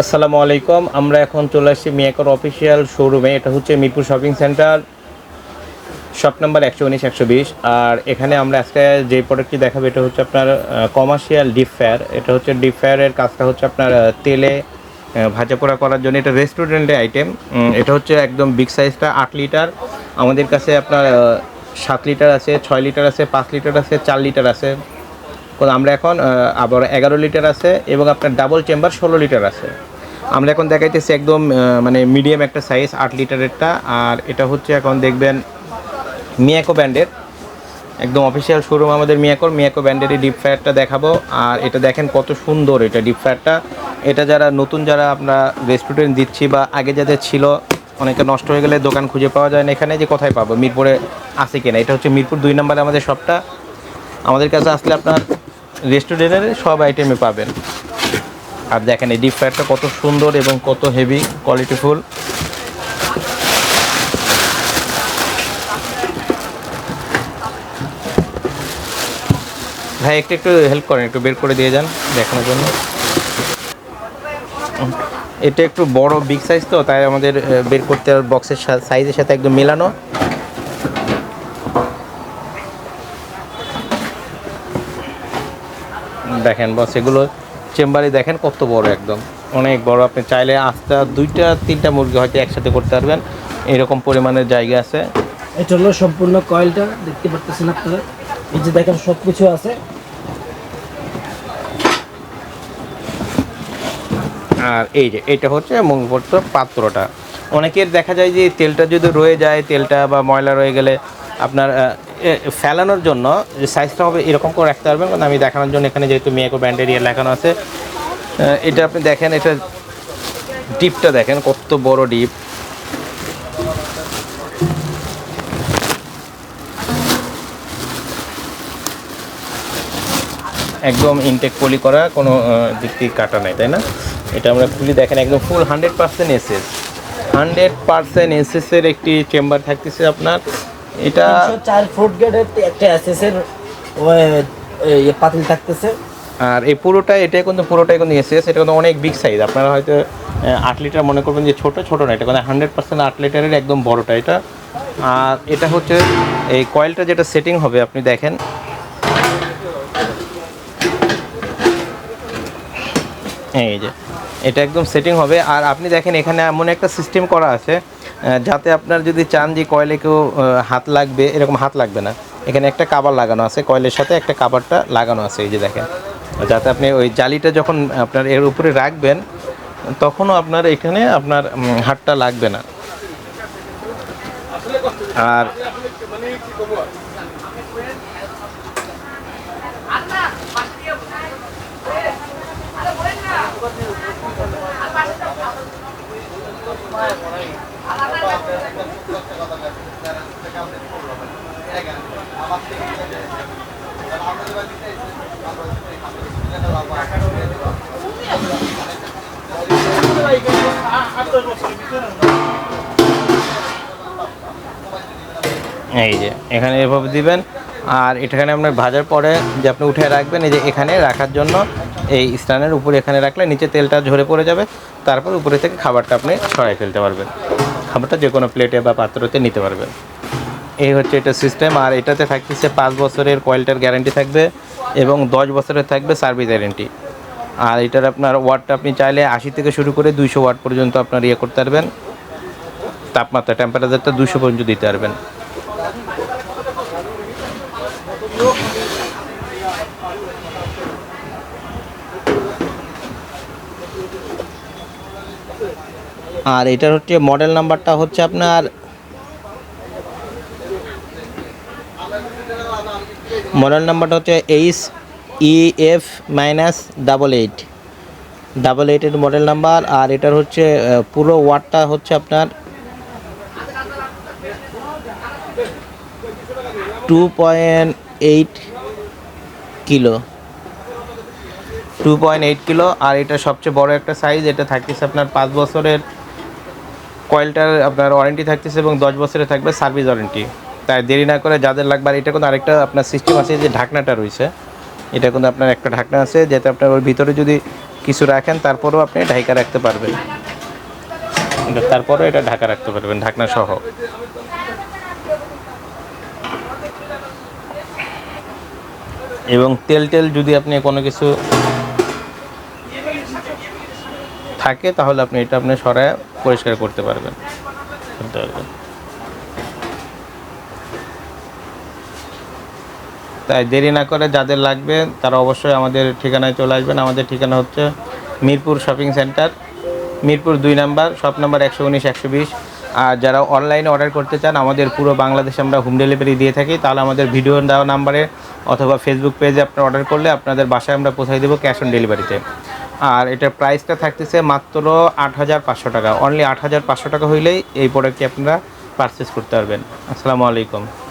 আসসালামু আলাইকুম, আমরা এখন চলে আসছি মিয়াকর অফিসিয়াল শোরুমে। এটা হচ্ছে Mirpur shopping centre, shop number একশো উনিশ, একশো বিশ। আর এখানে আমরা আজকে যে প্রোডাক্টটি দেখাবো, এটা হচ্ছে আপনার কমার্শিয়াল ডিপ ফায়ার এটা হচ্ছে ডিপ ফায়ারের কাজটা হচ্ছে আপনার তেলে ভাজা পোড়া করার জন্য। এটা রেস্টুরেন্টের আইটেম এটা হচ্ছে একদম বিগ সাইজটা আট লিটার আমাদের কাছে আপনার সাত লিটার আছে, ছয় লিটার আছে, পাঁচ লিটার আছে, চার লিটার আছে। আমরা এখন আবার এগারো লিটার আছে এবং আপনার ডাবল চেম্বার ষোলো লিটার আছে। আমরা এখন দেখাইতেছি একদম মানে মিডিয়াম একটা সাইজ আট লিটারেরটা, আর এটা হচ্ছে এখন দেখবেন মিয়াকো ব্র্যান্ডের একদম অফিসিয়াল শোরুম আমাদের মিয়াকোর, মিয়াকো ব্র্যান্ডের এই ডিপ ফ্রায়ারটা দেখাবো। আর এটা দেখেন কত সুন্দর এটা ডিপ ফ্রায়ারটা এটা যারা নতুন, যারা আমরা রেস্টুরেন্ট দিচ্ছি বা আগে যাদের ছিল, অনেকে নষ্ট হয়ে গেলে দোকান খুঁজে পাওয়া যায় না। এখানে যে কোথায় পাবো, মিরপুরে আছে কিনা? এটা হচ্ছে মিরপুর দুই নম্বরে আমাদের শপটা আমাদের কাছে আসলে আপনার রেস্টুরেন্টের সব আইটেমে পাবেন। আর দেখেন এই ডিপ ফ্রায়ারটা কত সুন্দর এবং কত হেভি কোয়ালিটিফুল ভাই, একটু একটু হেল্প করেন, একটু বের করে দিয়ে যান দেখানোর জন্য। এটা একটু বড় বিগ সাইজ তো, তাই আমাদের বের করতে বক্সের সাইজের সাথে একদম মেলানো। দেখেন বস এগুলো চেম্বারে দেখেন কত বড় একদম। অনেক বড় আপনি চাইলে আস্তে দুইটা তিনটা মুরগি হয়তো একসাথে করতে পারবেন। এরকম পরিমাণের জায়গা আছে। এটা হলো সম্পূর্ণ কয়েলটা দেখতে পারতেছেন আপনারা। এই যে দেখেন সব কিছু আছে। আর এই যে এটা হচ্ছে মূলত পাত্রটা। অনেকের দেখা যায় যে তেলটা যদি রয়ে যায় তেলটা বা ময়লা রয়ে গেলে আপনার ফেলানোর জন্য যে সাইজটা হবে এরকম করে রাখতে পারবেন আমি দেখানোর জন্য এখানে যেহেতু মেয়েকো ব্র্যান্ডের ইয়ে লেখানো আছে। এটা আপনি দেখেন, এটা ডিপটা দেখেন, কত বড় ডিপ একদম ইনটেক পলি করা, কোনো দিক থেকে কাটা নেই, তাই না? এটা আমরা খুলি, দেখেন, একদম full hundred percent SS hundred percent এসএসের একটি চেম্বার থাকতেছে আপনার এটা তিনশো চার ফুট গেটের একটা এসএসের ইয়ে পাতিল থাকতেছে। আর এই পুরোটা এটা কিন্তু পুরোটাই কিন্তু এসএস এটা কিন্তু অনেক বিগ সাইজ আপনারা হয়তো আট লিটার মনে করবেন যে ছোট ছোট না এটা কিন্তু হান্ড্রেড পার্সেন্ট আট লিটারের একদম বড়টা এটা। আর এটা হচ্ছে এই কয়েলটা যেটা সেটিং হবে আপনি দেখেন। এই যে এটা একদম সেটিং হবে। আর আপনি দেখেন, এখানে এমন একটা সিস্টেম করা আছে যাতে আপনার যদি চান যে কয়েলে কেউ হাত লাগবে, এরকম হাত লাগবে না। এখানে একটা কাবার লাগানো আছে, কয়েলের সাথে একটা কাবারটা লাগানো আছে, এই যে দেখেন। যাতে আপনি ওই জালিটা যখন আপনার এর উপরে রাখবেন, তখনও আপনার এখানে আপনার হাতটা লাগবে না। আর এই যে, এখানে এভাবে দিবেন। আর এখানে আপনার ভাজার পরে যে আপনি উঠে রাখবেন, এই যে এখানে রাখার জন্য এই স্ট্যান্ডের উপরে এখানে রাখলে নিচে তেলটা ঝরে পড়ে যাবে। তারপর উপরে থেকে খাবারটা আপনি ছড়াই ফেলতে পারবেন। খাবারটা যে কোনো প্লেটে বা পাত্রতে নিতে পারবেন। এই হচ্ছে এটা সিস্টেম আর এটাতে থাকতেছে পাঁচ বছরের কয়েলটার গ্যারান্টি থাকবে এবং দশ বছরের থাকবে সার্ভিস গ্যারেন্টি আর এটার আপনার ওয়াটটা আপনি চাইলে আশি থেকে শুরু করে দুইশো ওয়াট পর্যন্ত আপনার ইয়ে করতে পারবেন। তাপমাত্রা টেম্পারেচারটা দুশো পর্যন্ত দিতে পারবেন। আর এটার হচ্ছে মডেল নাম্বারটা হচ্ছে আপনার মডেল নাম্বারটা হচ্ছে H E F minus double eight double এইটের মডেল নাম্বার আর এটার হচ্ছে পুরো ওয়াটটা হচ্ছে আপনার two point eight kilo two point eight kilo আর এটা সবচেয়ে বড় একটা সাইজ এটা থাকতেছে আপনার পাঁচ বছরের কয়েলটার আপনার ওয়ারেন্টি থাকতেছে এবং দশ বছরে থাকবে সার্ভিস ওয়ারেন্টি তাই দেরি না করে যাদের লাগবে, আর এটা কিন্তু আরেকটা আপনার সিস্টেম আছে যে ঢাকনাটা রয়েছে। এটা কিন্তু আপনার একটা ঢাকনা আছে যাতে আপনার ওর ভিতরে যদি কিছু রাখেন, তারপরেও আপনি ঢাকা রাখতে পারবেন। তারপরেও এটা ঢাকা রাখতে পারবেন, ঢাকনা সহ। এবং তেল টেল যদি আপনি কোনো কিছু থাকে, তাহলে আপনি এটা আপনি সরায় পরিষ্কার করতে পারবেন। করতে পারবেন। তাই দেরি না করে যাদের লাগবে, তারা অবশ্যই আমাদের ঠিকানায় চলে আসবেন। আমাদের ঠিকানা হচ্ছে মিরপুর শপিং সেন্টার, মিরপুর দুই নাম্বার, শপ নাম্বার একশো উনিশ, একশো বিশ। আর যারা অনলাইনে অর্ডার করতে চান, আমাদের পুরো বাংলাদেশে আমরা হোম ডেলিভারি দিয়ে থাকি। তাহলে আমাদের ভিডিও দেওয়া নাম্বারে অথবা ফেসবুক পেজে আপনারা অর্ডার করলে আপনাদের বাসায় আমরা পৌঁছাই দেবো ক্যাশ অন ডেলিভারিতে। আর এটার প্রাইসটা থাকতেছে মাত্র আট হাজার পাঁচশো টাকা। অনলি আট হাজার পাঁচশো টাকা হইলেই এই প্রোডাক্টটি আপনারা পারচেস করতে পারবেন। আসসালামু আলাইকুম।